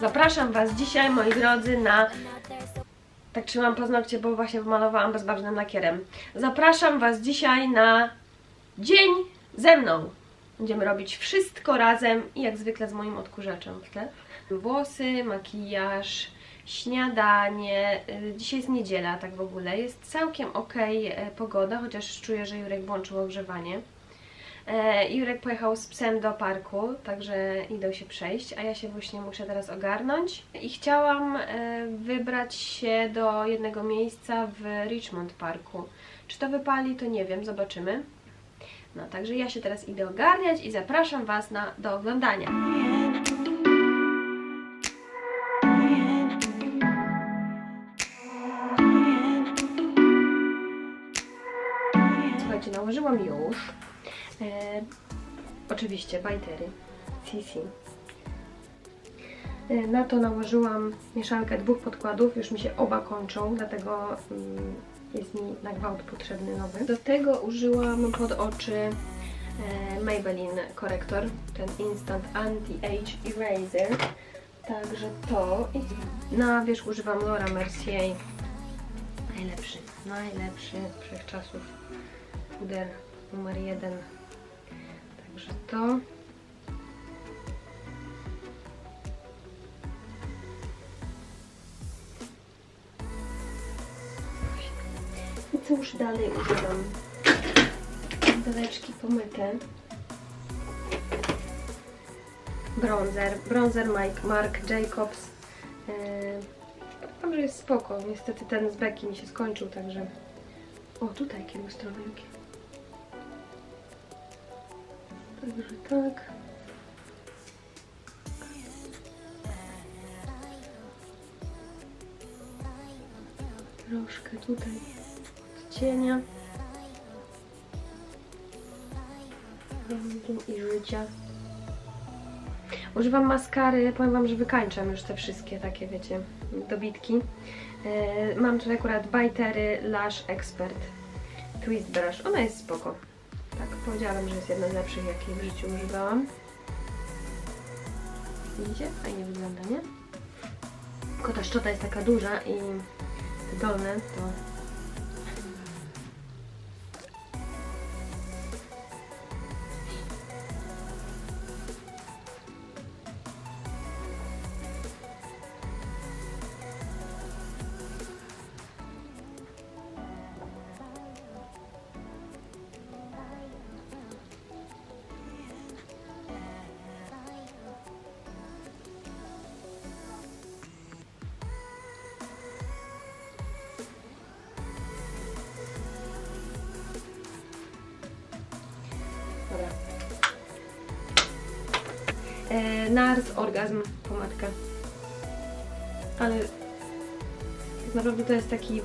Zapraszam Was dzisiaj, moi drodzy, na... Tak trzymam paznokcie, bo właśnie wymalowałam bezbarwnym lakierem. Zapraszam Was dzisiaj na dzień ze mną. Będziemy robić wszystko razem i jak zwykle z moim odkurzaczem w tle. Włosy, makijaż, śniadanie. Y, Dzisiaj jest niedziela, tak w ogóle. Jest całkiem ok pogoda, chociaż czuję, że Jurek włączył ogrzewanie. E, Jurek pojechał z psem do parku, także idą się przejść, a ja się właśnie muszę teraz ogarnąć. I chciałam e, wybrać się do jednego miejsca w Richmond Parku. Czy to wypali, to nie wiem, zobaczymy. No, także ja się teraz idę ogarniać i zapraszam Was na, do oglądania. Słuchajcie, nałożyłam już. E, oczywiście bajtery CC. E, na to nałożyłam mieszankę dwóch podkładów, już mi się oba kończą, dlatego mm, jest mi na gwałt potrzebny nowy. Do tego użyłam pod oczy e, Maybelline korektor, ten Instant Anti-Age Eraser. Także to. Na wierzch używam Laura Mercier. Najlepszy, najlepszy wszechczasów puder numer jeden. Także to. I cóż dalej używam? Daleczki pomyte. Bronzer. Bronzer Mike Mark Jacobs. Yy, że jest spoko. Niestety ten z beki mi się skończył, także... O, tutaj jakie lustrowanki. Także tak. Troszkę tutaj cienia. Prądu i życia. Używam maskary, powiem Wam, że wykańczam już te wszystkie takie, wiecie, dobitki. Yy, mam tutaj akurat Bitery Lash Expert Twist Brush. Ona jest spoko. Powiedziałam, że jest jedna z lepszych, jakiej w życiu używałam. Widzicie? Fajnie wygląda, nie? Tylko ta szczota jest taka duża i te dolne to... Dobra. E, Nars Orgazm pomadka. Ale tak naprawdę to jest taki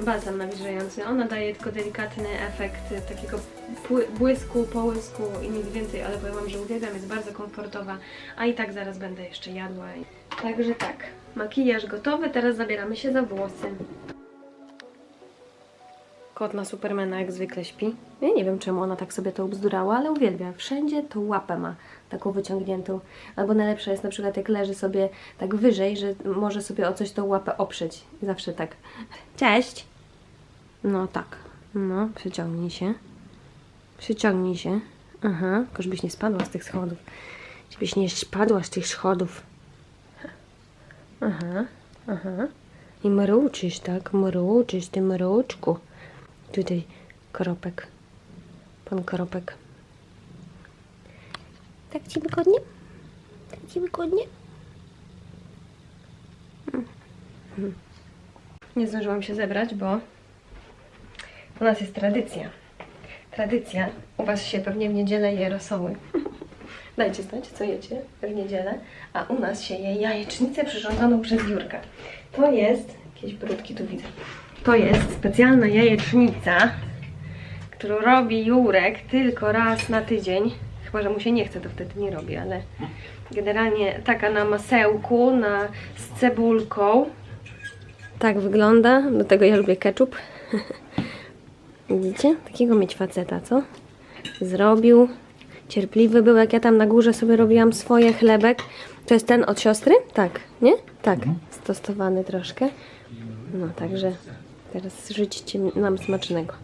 balsam nawilżający. Ona daje tylko delikatny efekt takiego błysku, połysku i nic więcej, ale powiem Wam, że uwielbiam, jest bardzo komfortowa, a i tak zaraz będę jeszcze jadła. Także tak, makijaż gotowy, teraz zabieramy się za włosy. Kot na Supermana jak zwykle śpi. Ja nie wiem, czemu ona tak sobie to ubzdurała, ale uwielbia. Wszędzie to łapę ma, taką wyciągniętą. Albo najlepsza jest na przykład, jak leży sobie tak wyżej, że może sobie o coś tą łapę oprzeć. Zawsze tak. Cześć! No tak. No, przyciągnij się. Przyciągnij się. Aha, tylko żebyś nie spadła z tych schodów. Żebyś nie spadła z tych schodów. Aha, aha. I mruczysz, tak? Mruczysz, ty mruczku. Tutaj koropek. Pan koropek. Tak ci wygodnie? Tak ci wygodnie? Mhm. Nie zdążyłam się zebrać, bo u nas jest tradycja. Tradycja. U was się pewnie w niedzielę je rosoły. Dajcie znać, co jecie w niedzielę. A u nas się je jajecznicę przyrządzoną przez Jurka. To jest... Jakieś brudki tu widzę. To jest specjalna jajecznica, którą robi Jurek tylko raz na tydzień. Chyba, że mu się nie chce, to wtedy nie robi, ale generalnie taka na masełku, na, z cebulką. Tak wygląda. Do tego ja lubię ketchup. Widzicie? Takiego mieć faceta, co? Zrobił. Cierpliwy był, jak ja tam na górze sobie robiłam swoje chlebek. To jest ten od siostry? Tak, nie? Tak. Stosowany troszkę. No, także teraz życzcie nam smacznego.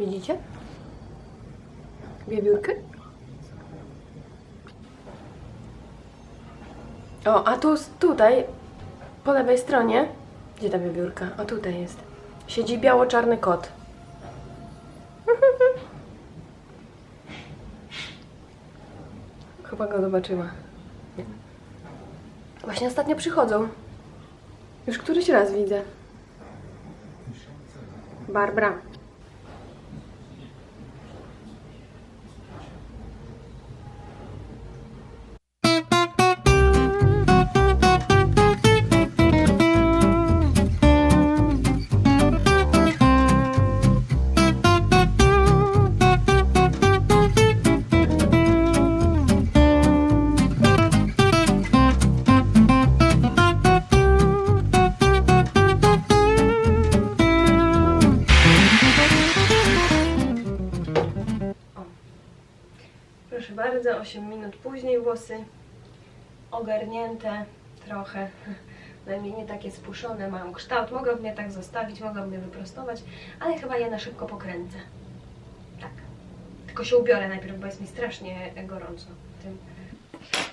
Widzicie? Wiewiórkę? O, a tu, tutaj, po lewej stronie, gdzie ta wiewiórka? O, tutaj jest. Siedzi biało-czarny kot. Chyba go zobaczyła. Nie. Właśnie ostatnio przychodzą. Już któryś raz widzę. Bárbara, 8 minut później włosy ogarnięte trochę. Najmniej nie takie spuszczone, mają kształt. Mogłabym je tak zostawić, mogłabym je wyprostować, ale chyba je na szybko pokręcę. Tak. Tylko się ubiorę najpierw, bo jest mi strasznie gorąco tym.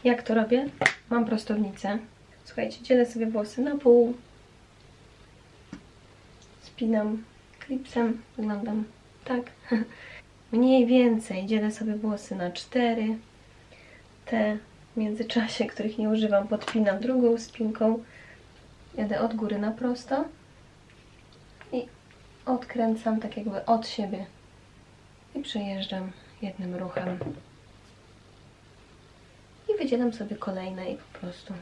Jak to robię? Mam prostownicę. Słuchajcie, dzielę sobie włosy na pół. Spinam klipsem. Wyglądam tak. Mniej więcej dzielę sobie włosy na cztery. Te w międzyczasie, których nie używam, podpinam drugą spinką. Jadę od góry na prosto i odkręcam tak jakby od siebie i przejeżdżam jednym ruchem. I wydzielam sobie kolejne i po prostu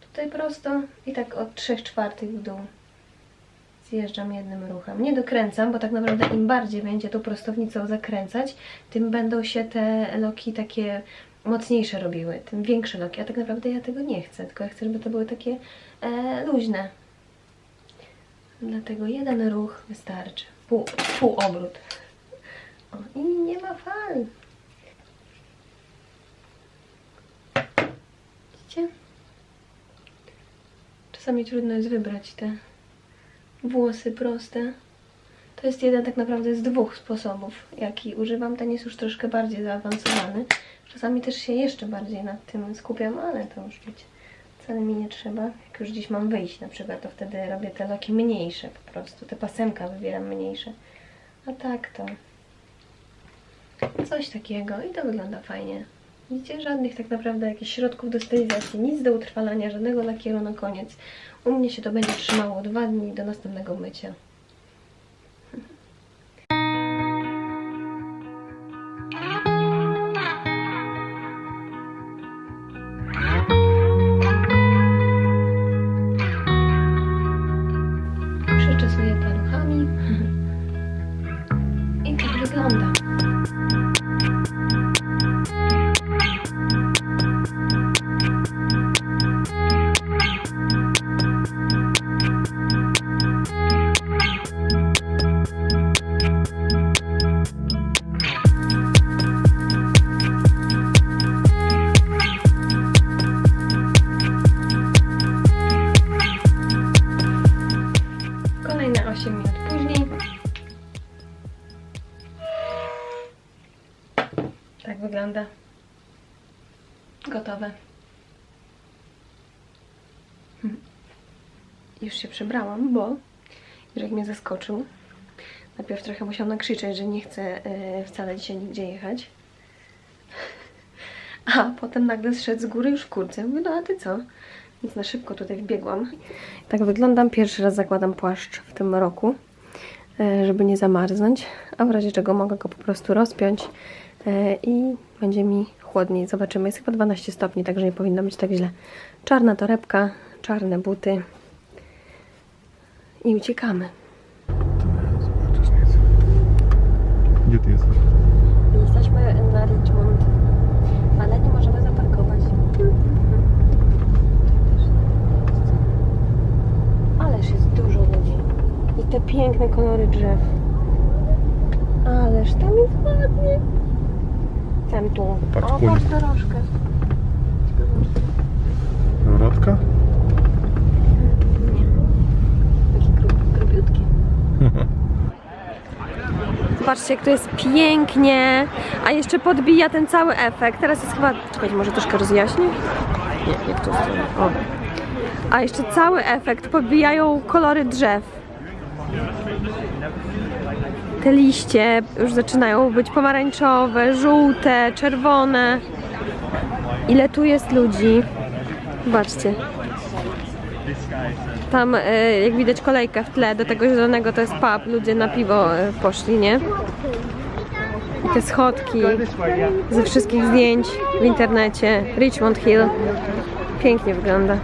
tutaj prosto i tak od 3 czwartych w dół zjeżdżam jednym ruchem. Nie dokręcam, bo tak naprawdę im bardziej będzie tą prostownicą zakręcać, tym będą się te loki takie mocniejsze robiły, tym większe loki. A tak naprawdę ja tego nie chcę, tylko ja chcę, żeby to były takie e, luźne. Dlatego jeden ruch wystarczy. Pół, pół obrót. O, I nie ma fal. Widzicie? Czasami trudno jest wybrać te włosy proste. To jest jeden tak naprawdę z dwóch sposobów, jaki używam. Ten jest już troszkę bardziej zaawansowany. Czasami też się jeszcze bardziej nad tym skupiam, ale to już wiecie, wcale mi nie trzeba. Jak już dziś mam wyjść na przykład, to wtedy robię te loki mniejsze po prostu. Te pasemka wybieram mniejsze. A tak to coś takiego i to wygląda fajnie. Widzicie, żadnych tak naprawdę jakichś środków do stylizacji, nic do utrwalania, żadnego lakieru na koniec. U mnie się to będzie trzymało dwa dni do następnego mycia. 8 minut później. Tak wygląda. Gotowe. Już się przebrałam, bo Jurek mnie zaskoczył. Najpierw trochę musiał nakrzyczeć, że nie chce e, wcale dzisiaj nigdzie jechać. A potem nagle zszedł z góry już w kurce. Mówię, no a ty co? Więc na szybko tutaj wbiegłam. Tak wyglądam. Pierwszy raz zakładam płaszcz w tym roku, e, żeby nie zamarznąć. A w razie czego mogę go po prostu rozpiąć e, i będzie mi chłodniej. Zobaczymy. Jest chyba 12 stopni, także nie powinno być tak źle. Czarna torebka, czarne buty i uciekamy. Gdzie ty jesteś? Jesteśmy na Richmond, ale nie możemy zaparkować. Ależ jest dużo ludzi. I te piękne kolory drzew. Ależ tam jest ładnie. Tam tu. Patrz, o, patrz dorożkę. Wrotka? Nie. Taki grub, grubiutki. Zobaczcie, jak to jest pięknie, a jeszcze podbija ten cały efekt. Teraz jest chyba... Czekajcie, może troszkę rozjaśnię? Nie, jak to jest? O. A jeszcze cały efekt podbijają kolory drzew. Te liście już zaczynają być pomarańczowe, żółte, czerwone. Ile tu jest ludzi? Zobaczcie. Tam, e, jak widać, kolejka w tle do tego zielonego to jest pub. Ludzie na piwo e, poszli, nie? I te schodki ze wszystkich zdjęć w internecie. Richmond Hill. Pięknie wygląda.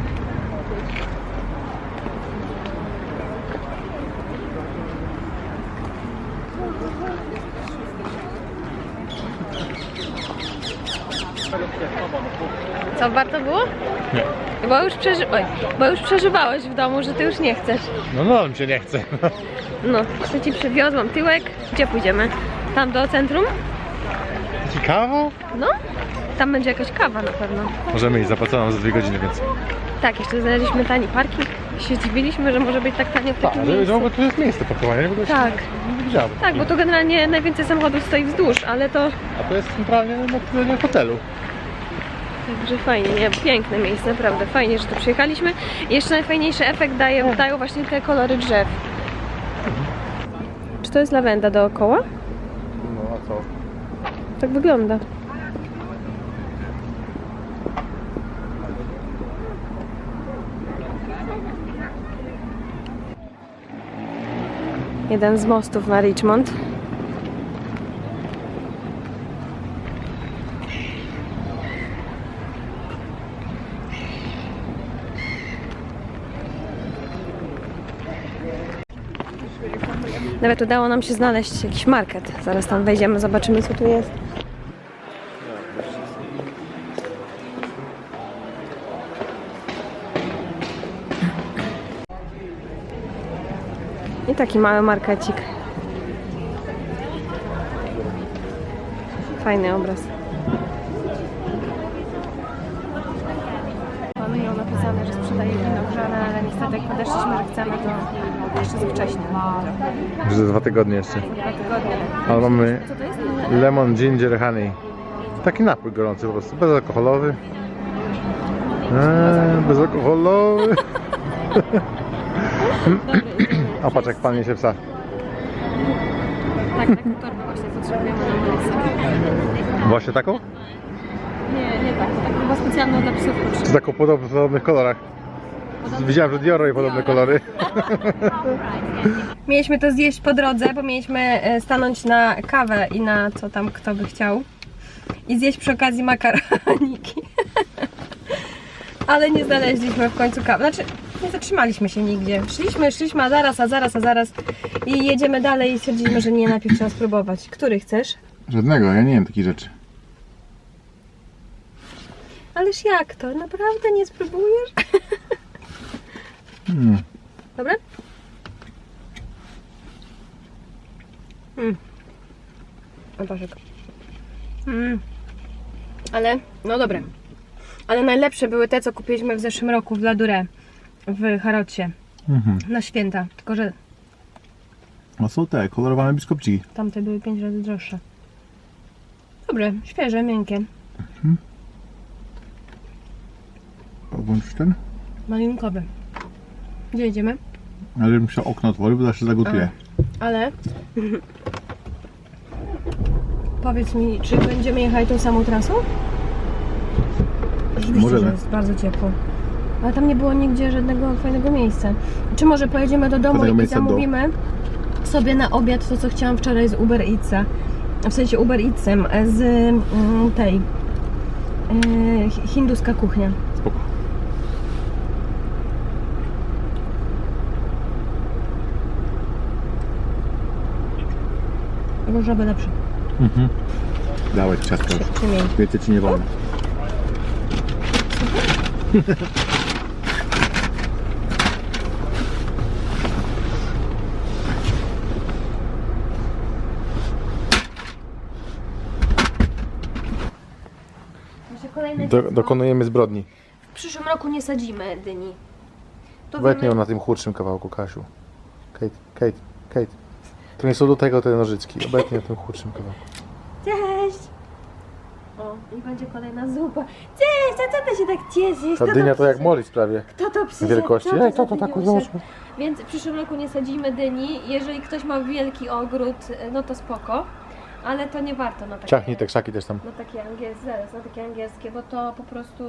Co, warto było? Nie. Bo już, przeży... Oj, bo już przeżywałeś w domu, że ty już nie chcesz. No no, mi się nie chce. No, jeszcze ci przywiozłam tyłek. Gdzie pójdziemy? Tam do centrum? Ciekawo? No, tam będzie jakaś kawa na pewno. Możemy iść, zapłacono za dwie godziny, więc... Tak, jeszcze znaleźliśmy tani parking. Się zdziwiliśmy, że może być tak tanio w Tak, takim że, miejscu. że tu jest miejsce parkowania, nie? W ogóle się Tak, nie widziałem. tak, bo tu generalnie najwięcej samochodów stoi wzdłuż, ale to A to jest centralnie na, na hotelu. Także fajnie, nie? Piękne miejsce, naprawdę fajnie, że tu przyjechaliśmy. I jeszcze najfajniejszy efekt daje, dają właśnie te kolory drzew. Czy to jest lawenda dookoła? No a co? Tak wygląda. Jeden z mostów na Richmond. Nawet udało nam się znaleźć jakiś market. Zaraz tam wejdziemy, zobaczymy co tu jest. I taki mały markecik. Fajny obraz. Mamy ją napisane, że sprzedaje wino grzane, ale niestety jak podeszliśmy, że chcemy, to jeszcze za wcześnie. Już za dwa tygodnie jeszcze. Dwa tygodnie. Ale mamy Co to jest? lemon ginger honey. Taki napój gorący po prostu, bezalkoholowy. Eee, bezalkoholowy. A patrz jak pan się psa. Tak, taką torbę właśnie potrzebujemy na Melisa. Właśnie taką? Nie, nie tak. Tak chyba specjalną dla psów Czy taką podob- w podobnych kolorach? Widziałem, że Dior i podobne kolory. Mieliśmy to zjeść po drodze, bo mieliśmy e, stanąć na kawę i na co tam kto by chciał. I zjeść przy okazji makaroniki. Ale nie znaleźliśmy w końcu kawy. Znaczy, nie zatrzymaliśmy się nigdzie. Szliśmy, szliśmy, a zaraz, a zaraz, a zaraz. I jedziemy dalej i stwierdziliśmy, że nie, najpierw trzeba spróbować. Który chcesz? Żadnego, ja nie wiem takich rzeczy. Ależ jak to? Naprawdę nie spróbujesz? Hmm. Dobre? Mm. Opaszek. Mm. Ale, no dobre. Ale najlepsze były te, co kupiliśmy w zeszłym roku w Ladure w Harrodzie Mhm. na święta. Tylko, że A są te kolorowane biskupciki. tamte były 5 razy droższe. Dobre, świeże, miękkie. Włączysz ten? Malinkowe. Gdzie jedziemy? Ale bym musiał okno otworzyć, bo zaraz się zagotuje. Ale powiedz mi, czy będziemy jechać tą samą trasą? Rzeczywiście, Możemy. że jest bardzo ciepło. Ale tam nie było nigdzie żadnego fajnego miejsca. Czy może pojedziemy do domu Fajnego i miejsca do- zamówimy sobie na obiad to, co chciałam wczoraj z Uber Eatsa. W sensie Uber Eatsem z mm, tej hi- hinduska kuchnia. Spoko. różowy lepszy. Mhm. Dałeś ciastka. Wiecie ci nie wolno. Kolejne Do, dokonujemy zbrodni. W przyszłym roku nie sadzimy dyni. To ją na tym chłodszym kawałku, Kasiu. Kate, Kate, Kate. To nie są do tego te nożyczki. Obetnij na tym chudszym kawałku. Cześć! O, i będzie kolejna zupa. Cześć, a co ty się tak cieszysz? Ta Kto dynia to jak przyszedł? Prawie. Kto to przyszedł? Wielkości. Kto Ej, to to tak dyniuszek? zobacz. Więc w przyszłym roku nie sadzimy dyni. Jeżeli ktoś ma wielki ogród, no to spoko. Ale to nie warto na takie, Ciachnij te krzaki też tam. na takie angielskie, zaraz, na takie angielskie, bo to po prostu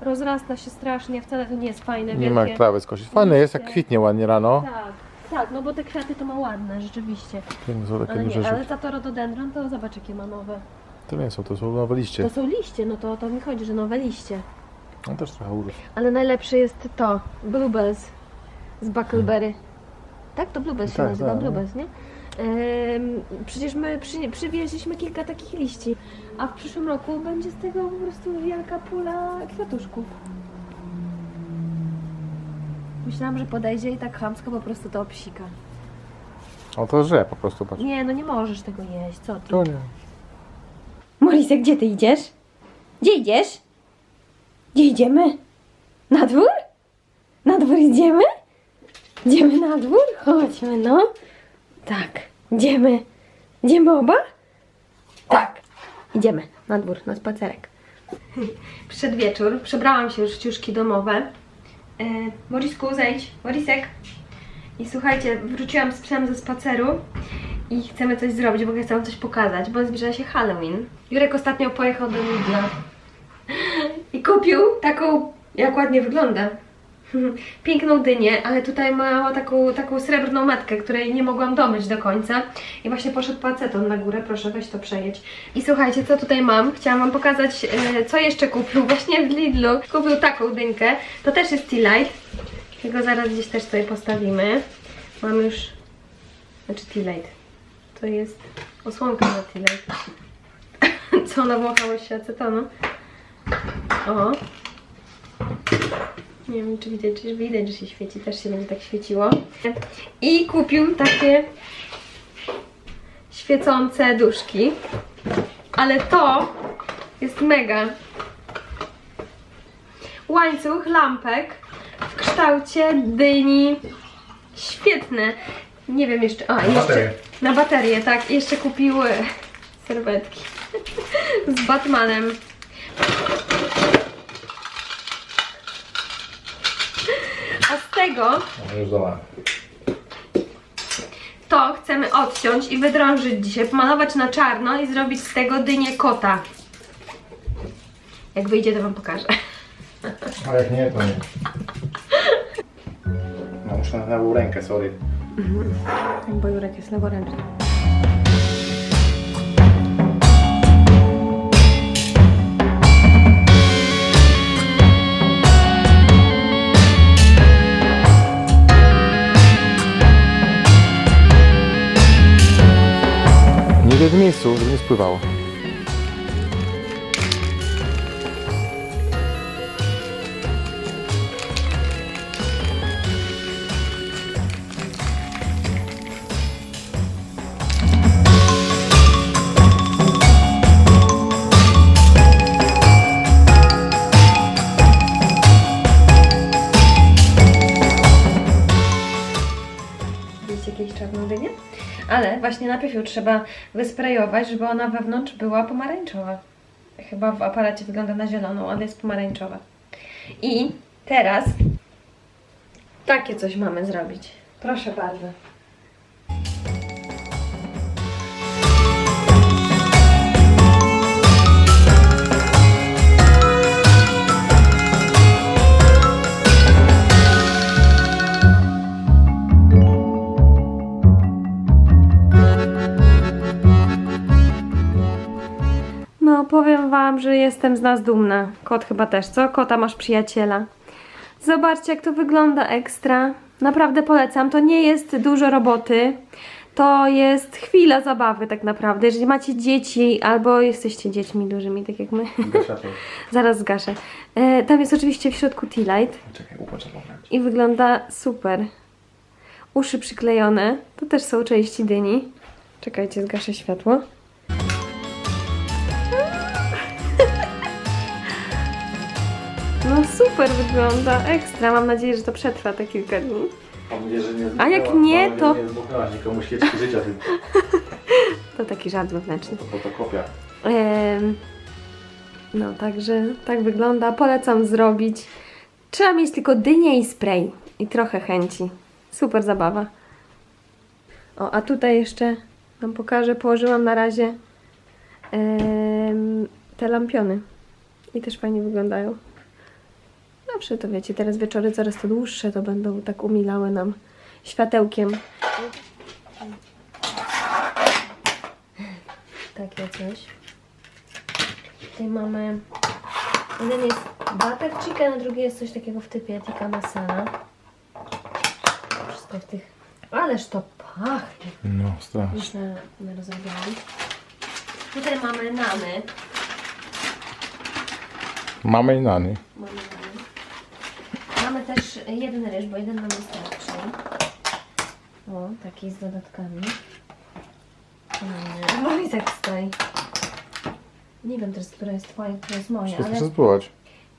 rozrasta się strasznie, wcale to nie jest fajne, Nie ma jak wielkie. trawy skosić. Fajne jest, jak kwitnie ładnie rano. Tak, tak, no bo te kwiaty to ma ładne, rzeczywiście. Piękne są takie Ale duże nie, ale żółte. ta to rododendron, to zobacz jakie ma nowe. To nie są, to są nowe liście. To są liście, no to o to mi chodzi, że nowe liście. On też trochę urósł. Ale najlepsze jest to, bluebells z Buckleberry. Tak, to bluebells się Tak, nazywa, tak, no. bluebells, nie? Em, przecież my przy, przywieźliśmy kilka takich liści, a w przyszłym roku będzie z tego po prostu wielka pula kwiatuszków. Myślałam, że podejdzie i tak chamsko po prostu to obsika. O to że po prostu patrz. Nie, no nie możesz tego jeść, co ty? To nie. Morisek, gdzie ty idziesz? Gdzie idziesz? Gdzie idziemy? Na dwór? Na dwór idziemy? Idziemy na dwór? Chodźmy, no. Tak, idziemy. Idziemy oba? Tak. Idziemy na dwór, na spacerek. Przed wieczór, przebrałam się już w ciuszki domowe. E, Morisku, zejdź. Morisek. I słuchajcie, wróciłam z psem ze spaceru i chcemy coś zrobić, bo chcę wam coś pokazać, bo zbliża się Halloween. Jurek ostatnio pojechał do Lidla i kupił taką, jak ładnie wygląda, piękną dynię, ale tutaj ma taką, taką srebrną metkę, której nie mogłam domyć do końca i właśnie poszedł paceton na górę, proszę weź to przejedź. I słuchajcie, co tutaj mam? Chciałam wam pokazać, e, co jeszcze kupił właśnie w Lidlu. Kupił taką dynkę, to też jest Tea Light, zaraz gdzieś też tutaj postawimy. Mam już, znaczy Tea Light. To jest osłonka na tyle. Co nawąchało się acetonu. O. Nie wiem, czy widać, czy widać, że się świeci. Też się będzie tak świeciło. I kupił takie świecące duszki. Ale to jest mega. Łańcuch lampek w kształcie dyni. Świetne. Nie wiem jeszcze. A, jeszcze. baterię. Na baterię, tak. Jeszcze kupiły serwetki z Batmanem. A z tego No to chcemy odciąć i wydrążyć dzisiaj, pomalować na czarno i zrobić z tego dynię kota. Jak wyjdzie, to wam pokażę. A jak nie, to nie. No muszę na lewą rękę, sorry. Bo Jurek jest leworęczny. Nie w jednym miejscu, żeby nie spływało. Właśnie najpierw ją trzeba wysprejować, żeby ona wewnątrz była pomarańczowa. Chyba w aparacie wygląda na zieloną, ale jest pomarańczowa. I teraz takie coś mamy zrobić. Proszę bardzo. Powiem Wam, że jestem z nas dumna. Kot chyba też, co? Kota masz przyjaciela. Zobaczcie, jak to wygląda ekstra. Naprawdę polecam. To nie jest dużo roboty. To jest chwila zabawy tak naprawdę. Jeżeli macie dzieci albo jesteście dziećmi dużymi, tak jak my. Zaraz zgaszę. E, tam jest oczywiście w środku tea light Czekaj, i wygląda super. Uszy przyklejone. To też są części dyni. Czekajcie, zgaszę światło. No super wygląda, ekstra. Mam nadzieję, że to przetrwa te kilka dni. Mam nadzieję, że nie A jak nie, mam to- że Nie nikomu świeczki życia. To taki żart wewnętrzny. To fotokopia. Em, No, także tak wygląda. Polecam zrobić. Trzeba mieć tylko dynię i spray i trochę chęci. Super zabawa. O, a tutaj jeszcze Wam pokażę. Położyłam na razie em, te lampiony. I też fajnie wyglądają. Zawsze to wiecie, teraz wieczory coraz to dłuższe, to będą tak umilały nam światełkiem. Takie coś. Tutaj mamy. Jeden jest butter chicken, a drugi jest coś takiego w typie tikka masala. Wszystko w tych. Ależ to pachnie. No, strasznie. Już na, na rozrabiałam. Tutaj mamy nany. Mamy i nany. Mamy nany. Też jeden ryż, bo jeden nam wystarczy. O, taki z dodatkami. Mm, No i tak stoi. Nie wiem teraz, która jest twoja, która jest moja, Wszystko ale... chcę spróbować.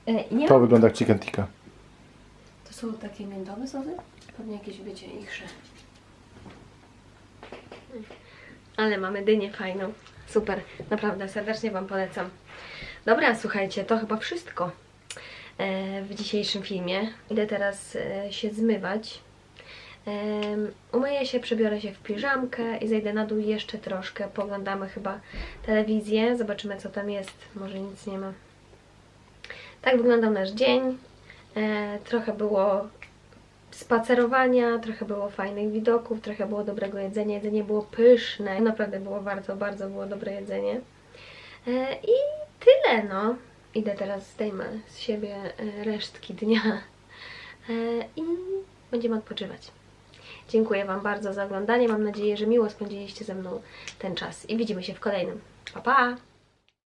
E, nie To mam... wygląda jak chicken tikka. To są takie miętowe sosy? Pewnie jakieś, wiecie. Ale mamy dynię fajną. Super, naprawdę serdecznie Wam polecam. Dobra, słuchajcie, to chyba wszystko w dzisiejszym filmie. Idę teraz e, się zmywać. Em, Umyję się, przebiorę się w piżamkę i zejdę na dół jeszcze troszkę. Poglądamy chyba telewizję, zobaczymy co tam jest. Może nic nie ma. Tak wyglądał nasz dzień. E, trochę było spacerowania, trochę było fajnych widoków, trochę było dobrego jedzenia. Jedzenie było pyszne. Naprawdę było bardzo, bardzo było dobre jedzenie. E, I tyle, no. Idę teraz, zdejmę z siebie e, resztki dnia e, i będziemy odpoczywać. Dziękuję Wam bardzo za oglądanie. Mam nadzieję, że miło spędziliście ze mną ten czas i widzimy się w kolejnym. Pa, pa!